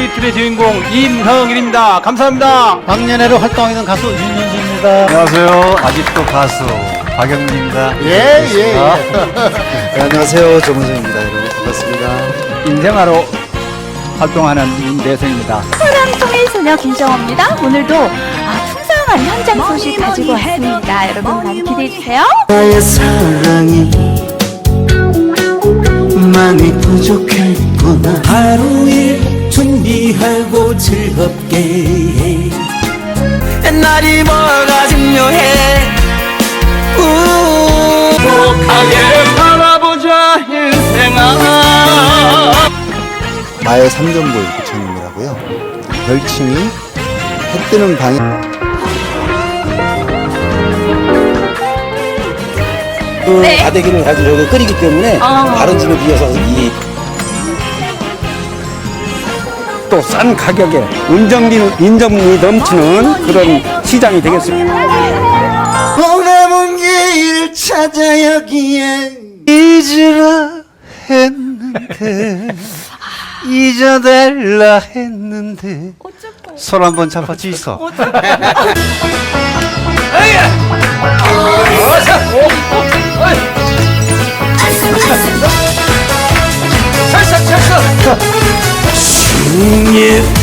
이틀의 주인공 임성일입니다. 감사합니다. 박년회로 활동하는 가수 윤현주입니다. 안녕하세요. 아직도 가수 박영민입니다. 예, 예, 네, 안녕하세요. 정은정입니다. 여러분 반갑습니다. 인생하로 활동하는 임대성입니다. 사랑 통일 소녀 김정호입니다. 오늘도 아, 풍성한 현장 소식 가지고 왔습니다. 여러분 많이 기대해 주세요. 나의 사랑이 많이 부족했구나 하루 일 준비하고 즐겁게 날이 뭐가 중요해 행복하게 살아보자 인생아 마의 삼전보 부처님이라고요. 별칭이 해 뜨는 방에 그 네. 다대기를 가지고 저기 끓이기 때문에 어. 다른 집에 비해서 이 또 싼 가격에 인정미, 인정미 넘치는 그런 시장이 되겠습니다. 보나문 길을 찾아 여기에 잊으라 했는데 잊어달라 했는데 손 한번 잡아주이소. 중에